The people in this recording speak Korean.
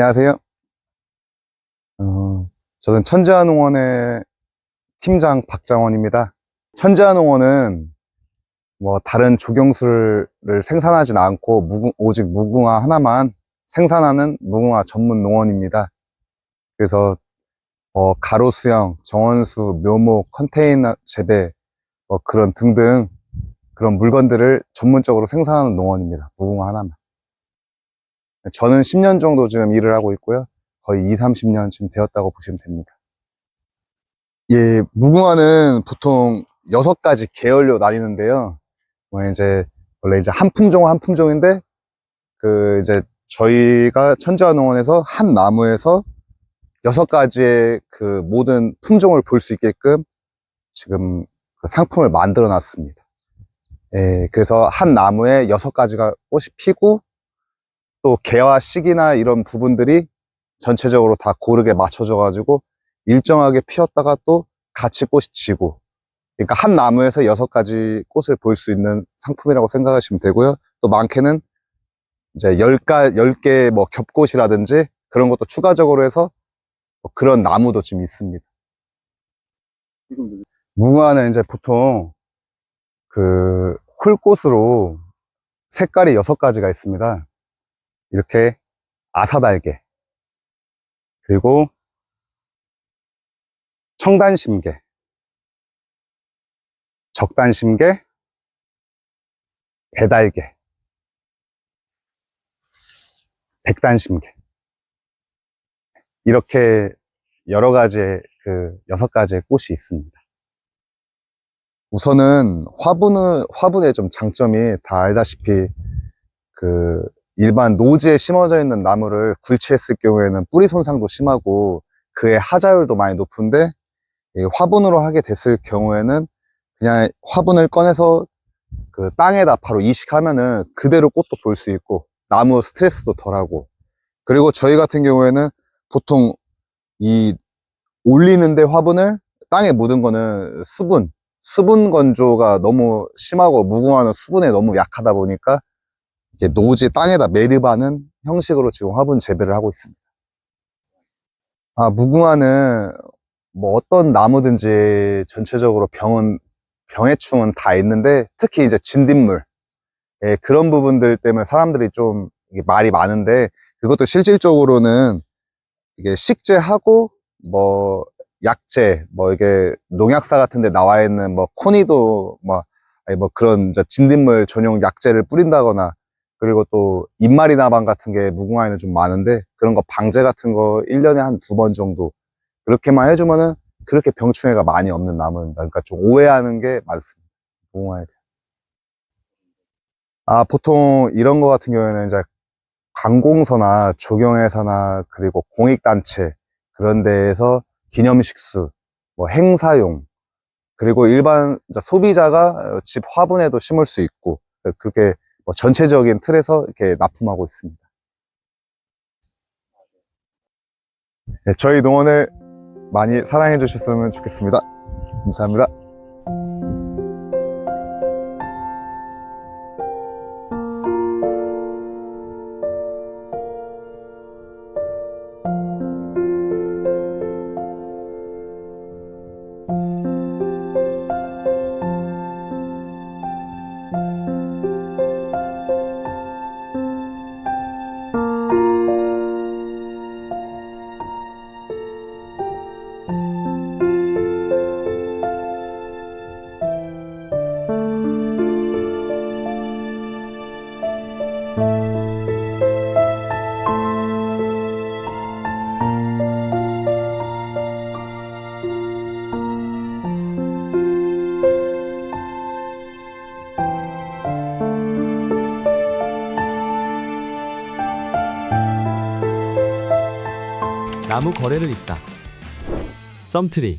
안녕하세요. 어, 저는 천재한농원의 팀장 박장원입니다. 천재한농원은 뭐 다른 조경수를 생산하진 않고 무궁- 오직 무궁화 하나만 생산하는 무궁화 전문 농원입니다. 그래서 어, 가로 수영, 정원수, 묘목, 컨테이너 재배 뭐 그런 등등 그런 물건들을 전문적으로 생산하는 농원입니다. 무궁화 하나만. 저는 10년 정도 지금 일을 하고 있고요. 거의 2, 30년쯤 되었다고 보시면 됩니다. 예, 무궁화는 보통 여섯 가지 계열로 나뉘는데요. 뭐 이제 원래 이제 한 품종 한 품종인데 그 이제 저희가 천재화 농원에서 한 나무에서 여섯 가지의 그 모든 품종을 볼 수 있게끔 지금 그 상품을 만들어 놨습니다. 예, 그래서 한 나무에 여섯 가지가 꽃이 피고 또 개화 시기나 이런 부분들이 전체적으로 다 고르게 맞춰져 가지고 일정하게 피었다가 또 같이 꽃이 지고 그러니까 한 나무에서 여섯 가지 꽃을 볼 수 있는 상품이라고 생각하시면 되고요. 또 많게는 이제 열가 열개 뭐 겹꽃이라든지 그런 것도 추가적으로 해서 뭐 그런 나무도 좀 있습니다. 무궁화는 이제 보통 그 홀꽃으로 색깔이 여섯 가지가 있습니다. 이렇게 아사달개 그리고 청단심개 적단심개 배달개 백단심개 이렇게 여러 가지의 그 여섯 가지의 꽃이 있습니다. 우선은 화분은 화분의 좀 장점이 다 알다시피 그 일반 노지에 심어져 있는 나무를 굴치했을 경우에는 뿌리 손상도 심하고 그의 하자율도 많이 높은데 이 화분으로 하게 됐을 경우에는 그냥 화분을 꺼내서 그 땅에다 바로 이식하면은 그대로 꽃도 볼 수 있고 나무 스트레스도 덜하고. 그리고 저희 같은 경우에는 보통 이 올리는데 화분을 땅에 묻은 거는 수분 수분 건조가 너무 심하고 무궁화는 수분에 너무 약하다 보니까 노지 땅에다 매립하는 형식으로 지금 화분 재배를 하고 있습니다. 아, 무궁화는 뭐 어떤 나무든지 전체적으로 병은, 병해충은 다 있는데 특히 이제 진딧물, 예, 그런 부분들 때문에 사람들이 좀 이게 말이 많은데 그것도 실질적으로는 이게 식재하고 뭐 약재, 뭐 이게 농약사 같은 데 나와 있는 뭐 코니도 뭐, 뭐 그런 진딧물 전용 약재를 뿌린다거나 그리고 또 입마리 나방 같은 게 무궁화에는 좀 많은데 그런 거 방제 같은 거 1년에 한 두 번 정도 그렇게만 해주면은 그렇게 병충해가 많이 없는 나무입니다. 그러니까 좀 오해하는 게 많습니다. 무궁화에 대해. 아, 보통 이런 거 같은 경우에는 이제 관공서나 조경회사나 그리고 공익단체 그런 데에서 기념식수, 뭐 행사용, 그리고 일반 소비자가 집 화분에도 심을 수 있고 그렇게 뭐 전체적인 틀에서 이렇게 납품하고 있습니다. 네, 저희 농원을 많이 사랑해 주셨으면 좋겠습니다. 감사합니다. 나무 거래를 잇다. 썸트리